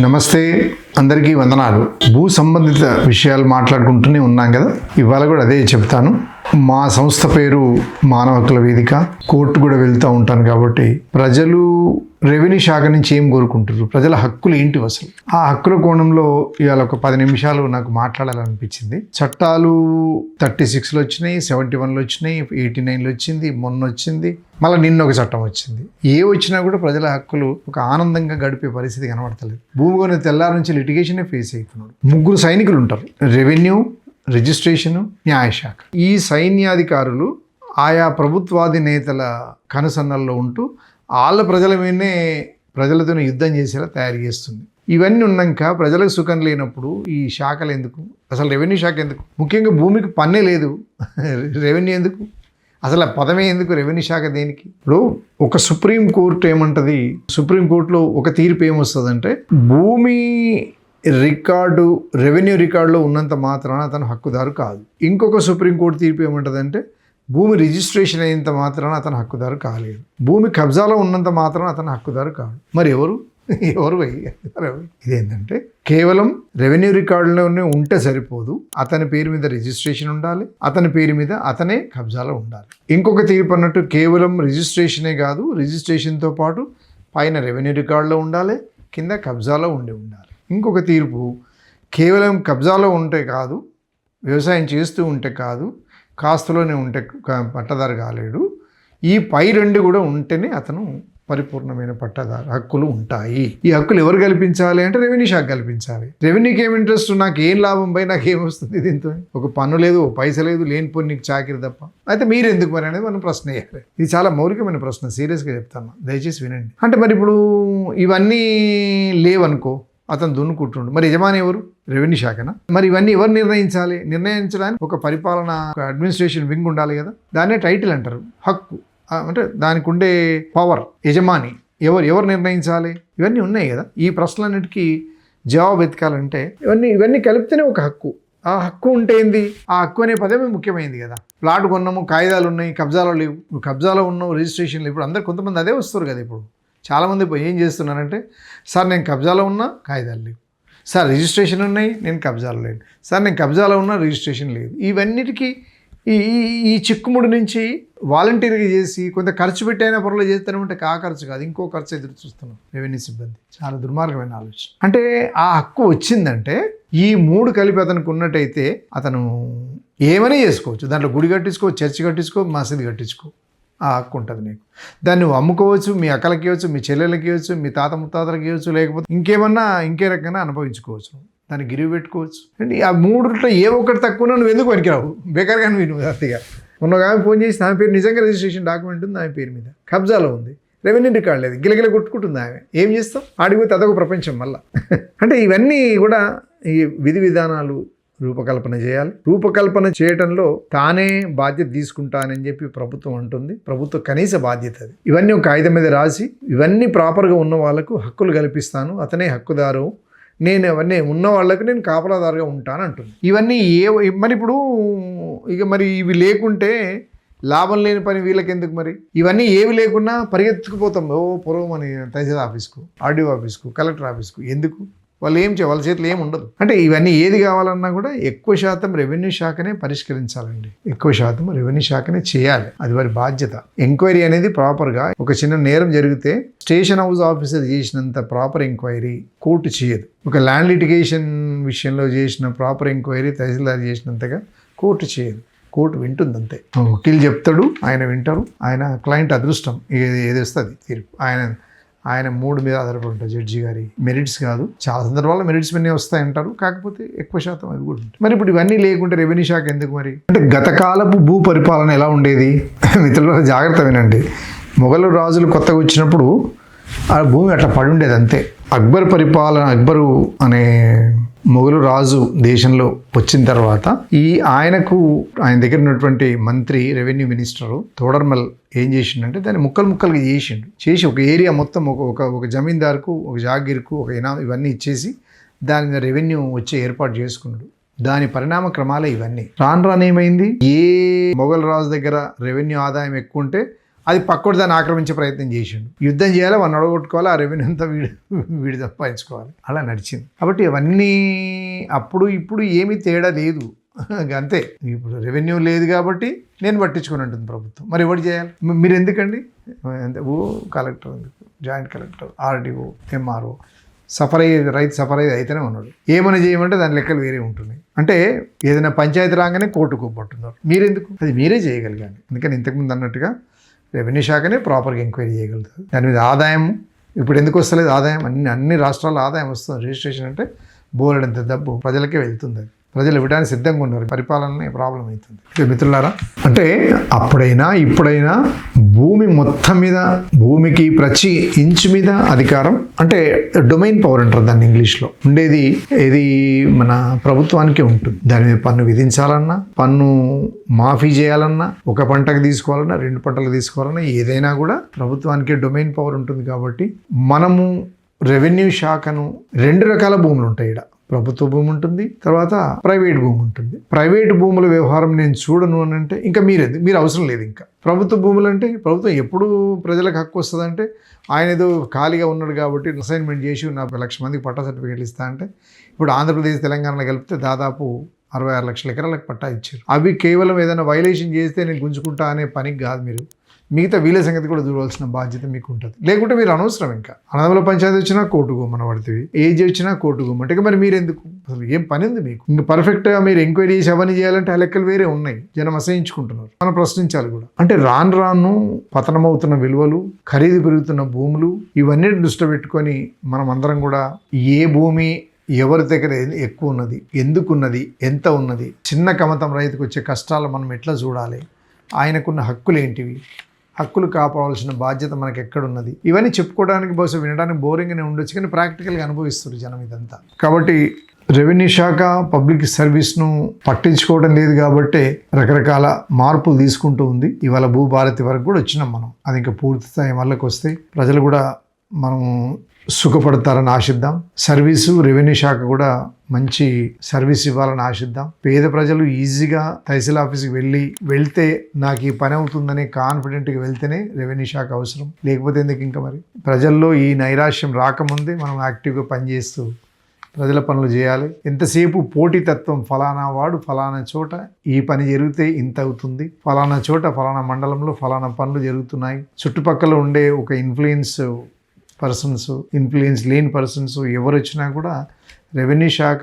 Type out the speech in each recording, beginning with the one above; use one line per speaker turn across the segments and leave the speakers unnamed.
నమస్తే అందరికీ వందనాలు. భూ సంబంధిత విషయాలు మాట్లాడుకుంటూనే ఉన్నాం కదా? ఇవాళ కూడా అదే చెప్తాను. మా సంస్థ పేరు మానవ హక్కుల వేదిక. కోర్టు కూడా వెళ్తూ ఉంటాను కాబట్టి ప్రజలు రెవెన్యూ శాఖ నుంచి ఏం కోరుకుంటారు ప్రజల హక్కులు ఏంటి అసలు? ఆ హక్కుల కోణంలో ఇవాళ ఒక పది నిమిషాలు నాకు మాట్లాడాలనిపించింది. చట్టాలు థర్టీ సిక్స్లో వచ్చినాయి సెవెంటీ వన్లో వచ్చినాయి ఎయిటీ నైన్లో వచ్చింది మొన్న వచ్చింది మళ్ళీ నిన్న ఒక చట్టం వచ్చింది. ఏ వచ్చినా కూడా ప్రజల హక్కులు ఒక ఆనందంగా గడిపే పరిస్థితి కనబడతలేదు. భూమి కొని తెల్లారి నుంచి లిటిగేషనే ఫేస్ అవుతున్నాడు. ముగ్గురు సైనికులు ఉంటారు. రెవెన్యూ రిజిస్ట్రేషను న్యాయశాఖ. ఈ సైన్యాధికారులు ఆయా ప్రభుత్వాది నేతల కనుసన్నల్లో ఉంటూ వాళ్ళ ప్రజల మీదనే ప్రజలతో యుద్ధం చేసేలా తయారు చేస్తుంది. ఇవన్నీ ఉన్నాక ప్రజలకు సుఖం లేనప్పుడు ఈ శాఖలు ఎందుకు? అసలు రెవెన్యూ శాఖ ఎందుకు? ముఖ్యంగా భూమికి పన్నే లేదు. రెవెన్యూ ఎందుకు? అసలు ఆ పదమే ఎందుకు రెవెన్యూ శాఖ దేనికి? ఇప్పుడు ఒక సుప్రీం కోర్టు ఏమంటది? సుప్రీం కోర్టులో ఒక తీర్పు ఏమొస్తుందంటే భూమి రికార్డు రెవెన్యూ రికార్డులో ఉన్నంత మాత్రాన అతను హక్కుదారు కాదు. ఇంకొక సుప్రీంకోర్టు తీర్పు ఏమంటదంటే భూమి రిజిస్ట్రేషన్ అయినంత మాత్రాన అతను హక్కుదారు కాలేదు. భూమి కబ్జాలో ఉన్నంత మాత్రాన అతను హక్కుదారు కాదు. మరి ఎవరు? ఎవరు ఎవరు? ఇదేంటంటే కేవలం రెవెన్యూ రికార్డులోనే ఉంటే సరిపోదు. అతని పేరు మీద రిజిస్ట్రేషన్ ఉండాలి. అతని పేరు మీద అతనే కబ్జాలో ఉండాలి. ఇంకొక తీర్పు అన్నట్టు కేవలం రిజిస్ట్రేషనే కాదు రిజిస్ట్రేషన్తో పాటు పైన రెవెన్యూ రికార్డులో ఉండాలి కింద కబ్జాలో ఉండి ఉండాలి. ఇంకొక తీర్పు కేవలం కబ్జాలో ఉంటే కాదు వ్యవసాయం చేస్తూ ఉంటే కాదు కాస్తులోనే ఉంటే పట్టదారు కాలేడు. ఈ పై రెండు కూడా ఉంటేనే అతను పరిపూర్ణమైన పట్టదారు హక్కులు ఉంటాయి. ఈ హక్కులు ఎవరు కల్పించాలి అంటే రెవెన్యూ శాఖ కల్పించాలి. రెవెన్యూకి ఏం ఇంట్రెస్ట్? నాకు ఏం లాభం పై నాకు ఏం వస్తుంది దీంతో? ఒక పన్ను లేదు ఓ పైస లేదు లేని నీకు చాకిరి తప్ప. అయితే మీరు ఎందుకు మరి అనేది మనం ప్రశ్న వేయాలి. ఇది చాలా మౌలికమైన ప్రశ్న సీరియస్గా చెప్తాను. దయచేసి వినండి. అంటే మరి ఇప్పుడు ఇవన్నీ లేవనుకో అతను దున్నుకుంటుండు. మరి యజమాని ఎవరు? రెవెన్యూ శాఖనా? మరి ఇవన్నీ ఎవరు నిర్ణయించాలి? నిర్ణయించడానికి ఒక పరిపాలన ఒక అడ్మినిస్ట్రేషన్ వింగ్ ఉండాలి కదా. దాన్నే టైటిల్ అంటారు. హక్కు. అంటే దానికి ఉండే పవర్ యజమాని. ఎవరు ఎవరు నిర్ణయించాలి? ఇవన్నీ ఉన్నాయి కదా. ఈ ప్రశ్నలన్నిటికీ జవాబు వెతకాలంటే ఇవన్నీ ఇవన్నీ కలిపితేనే ఒక హక్కు. ఆ హక్కు ఉంటే ఏంది? ఆ హక్కు అనే పదమే ముఖ్యమైనది కదా. ప్లాట్ కొన్నాము కాగితాలు ఉన్నాయి కబ్జాలో లేవు. నువ్వు కబ్జాలో ఉన్నావు రిజిస్ట్రేషన్ ఇప్పుడు అందరు కొంతమంది అదే వస్తారు కదా ఇప్పుడు. చాలామంది పోయి ఏం చేస్తున్నారంటే సార్ నేను కబ్జాలో ఉన్నా కాగితాలు లేవు. సార్ రిజిస్ట్రేషన్ ఉన్నాయి నేను కబ్జాలో లేను. సార్ నేను కబ్జాలో ఉన్నా రిజిస్ట్రేషన్ లేదు. ఇవన్నిటికీ ఈ ఈ- ఈ చిక్కుముడి నుంచి వాలంటీర్గా చేసి కొంత ఖర్చు పెట్టైనా పొరలో చేస్తాను అంటే ఆ ఖర్చు కాదు ఇంకో ఖర్చు ఎదురు చూస్తున్నాం రెవెన్యూ సిబ్బంది. చాలా దుర్మార్గమైన ఆలోచన. అంటే ఆ హక్కు వచ్చిందంటే ఈ మూడు కలిపి అతనికి ఉన్నట్టయితే అతను ఏమని చేసుకోవచ్చు? దాంట్లో గుడి కట్టించుకో చర్చి కట్టించుకో మసీదు కట్టించుకో. ఆ హక్కు ఉంటుంది నీకు. దాన్ని నువ్వు అమ్ముకోవచ్చు మీ అక్కలకి ఇవ్వచ్చు మీ చెల్లెలకి ఇవ్వచ్చు మీ తాత ముత్తాతలకి ఇవ్వచ్చు లేకపోతే ఇంకేమన్నా ఇంకే రకంగా అనుభవించుకోవచ్చు. దాన్ని గిరివి పెట్టుకోవచ్చు. అంటే ఆ మూడులో ఏ ఒక్కటి తక్కువ నువ్వు ఎందుకు పనికిరావు? బేకార్గా నువ్వు అతిగా. మొన్న ఆమె ఫోన్ చేసి ఆమె పేరు నిజంగా రిజిస్ట్రేషన్ డాక్యుమెంట్ ఉంది ఆమె పేరు మీద. కబ్జాలో ఉంది. రెవెన్యూ రికార్డ్ లేదు. గిలగిల కొట్టుకుంటుంది ఆమె. ఏం చేస్తాం? ఆడిపోతే అదొక ప్రపంచం మళ్ళా. అంటే ఇవన్నీ కూడా ఈ విధి విధానాలు రూపకల్పన చేయాలి. రూపకల్పన చేయటంలో తానే బాధ్యత తీసుకుంటానని చెప్పి ప్రభుత్వం అంటుంది. ప్రభుత్వ కనీస బాధ్యత అది. ఇవన్నీ ఒక కాగితం మీద రాసి ఇవన్నీ ప్రాపర్గా ఉన్న వాళ్ళకు హక్కులు కల్పిస్తాను. అతనే హక్కుదారు. నేను అవన్నీ ఉన్న వాళ్ళకు నేను కాపలాదారుగా ఉంటాను అంటుంది. ఇవన్నీ ఏ మరి ఇప్పుడు ఇక మరి ఇవి లేకుంటే లాభం లేని పని వీళ్ళకి ఎందుకు మరి? ఇవన్నీ ఏవి లేకున్నా పరిగెత్తుకుపోతాం. ఓ పొరవమని తహసీల్ ఆఫీస్కు ఆర్డీఓ ఆఫీస్కు కలెక్టర్ ఆఫీస్కు. ఎందుకు? వాళ్ళు ఏం చేయాలి వాళ్ళ చేతిలో ఏం ఉండదు. అంటే ఇవన్నీ ఏది కావాలన్నా కూడా ఎక్కువ శాతం రెవెన్యూ శాఖనే పరిష్కరించాలండి. ఎక్కువ శాతం రెవెన్యూ శాఖనే చేయాలి. అది వారి బాధ్యత. ఎంక్వైరీ అనేది ప్రాపర్గా ఒక చిన్న నేరం జరిగితే స్టేషన్ హౌస్ ఆఫీసర్ చేసినంత ప్రాపర్ ఎంక్వైరీ కోర్టు చేయదు. ఒక ల్యాండ్ లిటిగేషన్ విషయంలో చేసిన ప్రాపర్ ఎంక్వైరీ తహసీల్దార్ చేసినంతగా కోర్టు చేయదు. కోర్టు వింటుంది అంతే వకీలు చెప్తాడు ఆయన వింటారు ఆయన క్లయింట్ అదృష్టం. ఏది ఏది వస్తుంది? తీర్పు. ఆయన ఆయన మూడు మీద ఆధారపడి ఉంటారు జడ్జి గారి మెరిట్స్ కాదు. చాలా సందర్భాల్లో మెరిట్స్ మీదే వస్తాయంటారు. కాకపోతే ఎక్కువ శాతం అవి కూడా ఉంటాయి. మరి ఇప్పుడు ఇవన్నీ లేకుంటే రెవెన్యూ శాఖ ఎందుకు మరి? అంటే గతకాలపు భూ పరిపాలన ఎలా ఉండేది? మిత్రుల జాగ్రత్త వినండి. మొఘలు రాజులు కొత్తగా వచ్చినప్పుడు ఆ భూమి అట్లా పడి ఉండేది అంతే. అక్బర్ పరిపాలన అక్బరు అనే మొఘలు రాజు దేశంలో వచ్చిన తర్వాత ఈ ఆయనకు ఆయన దగ్గర ఉన్నటువంటి మంత్రి రెవెన్యూ మినిస్టరు తోడర్మల్ ఏం చేసిండంటే దాన్ని ముక్కలు ముక్కలుగా చేసిండు. చేసి ఒక ఏరియా మొత్తం ఒక ఒక ఒక జమీందార్కు ఒక జాగీర్కు ఒక ఇనా ఇవన్నీ ఇచ్చేసి దాని మీద రెవెన్యూ వచ్చే ఏర్పాటు చేసుకున్నాడు దాని పరిణామ క్రమాలే ఇవన్నీ. రాను రాను ఏమైంది? ఏ మొఘల్ రాజు దగ్గర రెవెన్యూ ఆదాయం ఎక్కువ ఉంటే అది పక్కోడు దాన్ని ఆక్రమించే ప్రయత్నం చేసిండు. యుద్ధం చేయాలి వాడిని అడగొట్టుకోవాలి ఆ రెవెన్యూ అంతా వీడి వీడి సంపాదించుకోవాలి అలా నడిచింది. కాబట్టి అవన్నీ అప్పుడు ఇప్పుడు ఏమీ తేడా లేదు. అంతే. ఇప్పుడు రెవెన్యూ లేదు కాబట్టి నేను పట్టించుకుని ఉంటుంది ప్రభుత్వం. మరి ఎవరు చేయాలి? మీరు ఎందుకండి? ఓ కలెక్టర్ ఎందుకు? Joint collector RDO MRO suffer అయ్యే రైతు సఫర్ అయ్యేది అయితేనే ఉన్నాడు. ఏమైనా చేయమంటే దాని లెక్కలు వేరే ఉంటున్నాయి అంటే ఏదైనా పంచాయతీ రాగానే కోర్టుకు పట్టున్నారు మీరెందుకు? అది మీరే చేయగలిగాను ఎందుకని ఇంతకుముందు అన్నట్టుగా రెవెన్యూ శాఖనే ప్రాపర్గా ఎంక్వైరీ చేయగలుగుతుంది. దాని మీద ఆదాయం ఇప్పుడు ఎందుకు వస్తలేదు ఆదాయం? అన్ని అన్ని రాష్ట్రాల్లో ఆదాయం వస్తుంది. రిజిస్ట్రేషన్ అంటే బోలెడంత డబ్బు ప్రజలకే వెళ్తుంది. అది ప్రజలు ఇవ్వడానికి సిద్ధంగా ఉన్నారు. పరిపాలన ప్రాబ్లం అవుతుంది? మిత్రులారా అంటే అప్పుడైనా ఇప్పుడైనా భూమి మొత్తం మీద భూమికి ప్రతి ఇంచు మీద అధికారం అంటే డొమైన్ పవర్ అంటారు దాన్ని ఇంగ్లీష్లో. ఉండేది ఏది మన ప్రభుత్వానికే ఉంటుంది. దాని మీద పన్ను విధించాలన్నా పన్ను మాఫీ చేయాలన్నా ఒక పంటకు తీసుకోవాలన్నా రెండు పంటలకు తీసుకోవాలన్నా ఏదైనా కూడా ప్రభుత్వానికే డొమైన్ పవర్ ఉంటుంది కాబట్టి మనము రెవెన్యూ శాఖను రెండు రకాల భూములు ఉంటాయి ఇక్కడ ప్రభుత్వ భూమి ఉంటుంది తర్వాత ప్రైవేట్ భూమి ఉంటుంది. ప్రైవేట్ భూముల వ్యవహారం నేను చూడను అని అంటే ఇంకా మీరేది మీరు అవసరం లేదు ఇంకా. ప్రభుత్వ భూములు అంటే ప్రభుత్వం ఎప్పుడు ప్రజలకు హక్కు వస్తుందంటే ఆయన ఏదో ఖాళీగా ఉన్నాడు కాబట్టి అసైన్మెంట్ చేసి నా లక్ష మందికి పట్టా సర్టిఫికేట్లు ఇస్తా అంటే ఇప్పుడు ఆంధ్రప్రదేశ్ తెలంగాణలో కలిపితే దాదాపు అరవై ఆరు లక్షల ఎకరాలకు పట్టా ఇచ్చారు. అవి కేవలం ఏదైనా వైలేషన్ చేస్తే నేను గుంజుకుంటా అనే పనికి కాదు మీరు. మిగతా వీళ్ళ సంగతి కూడా చూడవలసిన బాధ్యత మీకు ఉంటుంది లేకుంటే మీరు అనవసరం ఇంకా. అన్నదమ్ముల పంచాయతీ వచ్చినా కోర్టు గుమ్మన పడుతుంది. ఏజ్ వచ్చినా కోర్టు గుమ్మంటే ఇక మరి మీరెందుకు? అసలు ఏం పని ఉంది మీకు? ఇంకా పర్ఫెక్ట్గా మీరు ఎంక్వైరీ చేసి అవన్నీ చేయాలంటే ఆ లెక్కలు వేరే ఉన్నాయి. జనం అసహించుకుంటున్నారు. మనం ప్రశ్నించాలి కూడా. అంటే రాను రాను పతనమవుతున్న విలువలు ఖరీదు పెరుగుతున్న భూములు ఇవన్నీ దృష్టి పెట్టుకొని మనం అందరం కూడా ఏ భూమి ఎవరి దగ్గర ఎక్కువ ఉన్నది ఎందుకున్నది ఎంత ఉన్నది చిన్న కమతం రైతుకు వచ్చే కష్టాలు మనం ఎట్లా చూడాలి? ఆయనకున్న హక్కులు ఏంటివి హక్కులు కాపాడాల్సిన బాధ్యత మనకు ఎక్కడున్నది ఇవన్నీ చెప్పుకోవడానికి బహుశా వినడానికి బోరింగ్గానే ఉండొచ్చు కానీ ప్రాక్టికల్గా అనుభవిస్తారు జనం ఇదంతా. కాబట్టి రెవెన్యూ శాఖ పబ్లిక్ సర్వీస్ను పట్టించుకోవడం లేదు కాబట్టి రకరకాల మార్పులు తీసుకుంటూ ఉంది. ఇవాళ భూభారతి వరకు కూడా వచ్చినాం మనం. అది ఇంకా పూర్తి స్థాయి వల్లకి వస్తే ప్రజలు కూడా మనం సుఖపడతారని ఆశిద్దాం. సర్వీసు రెవెన్యూ శాఖ కూడా మంచి సర్వీస్ ఇవ్వాలని ఆశిద్దాం. పేద ప్రజలు ఈజీగా తహసీల్ ఆఫీస్కి వెళ్ళి వెళ్తే నాకు ఈ పని అవుతుందనే కాన్ఫిడెంట్గా వెళ్తేనే రెవెన్యూ శాఖ అవసరం. లేకపోతే ఎందుకు ఇంకా మరి? ప్రజల్లో ఈ నైరాశ్యం రాకముందే మనం యాక్టివ్గా పనిచేస్తూ ప్రజల పనులు చేయాలి. ఎంతసేపు పోటీతత్వం ఫలానా వాడు ఫలానా చోట ఈ పని జరిగితే ఇంత అవుతుంది. ఫలానా చోట ఫలానా మండలంలో ఫలానా పనులు జరుగుతున్నాయి. చుట్టుపక్కల ఉండే ఒక ఇన్ఫ్లుయెన్స్ పర్సన్స్ ఇన్ఫ్లుయెన్స్ లేని పర్సన్స్ ఎవరు వచ్చినా కూడా రెవెన్యూ శాఖ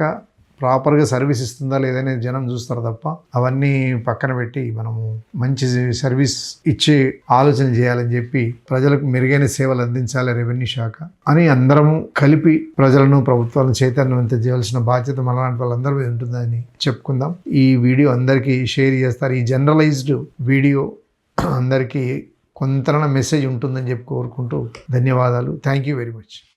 ప్రాపర్గా సర్వీస్ ఇస్తుందా లేదని జనం చూస్తారు తప్ప అవన్నీ పక్కన పెట్టి మనము మంచి సర్వీస్ ఇచ్చే ఆలోచన చేయాలని చెప్పి ప్రజలకు మెరుగైన సేవలు అందించాలి రెవెన్యూ శాఖ అని అందరము కలిపి ప్రజలను ప్రభుత్వాలను చైతన్యవంతం చేయాల్సిన బాధ్యత మనలాంటి వాళ్ళందరి మీద ఉంటుందని చెప్పుకుందాం. ఈ వీడియో అందరికీ షేర్ చేస్తారు. ఈ జనరలైజ్డ్ వీడియో అందరికీ కొంతన మెసేజ్ ఉంటుందని చెప్పి కోరుకుంటూ ధన్యవాదాలు. Thank you very much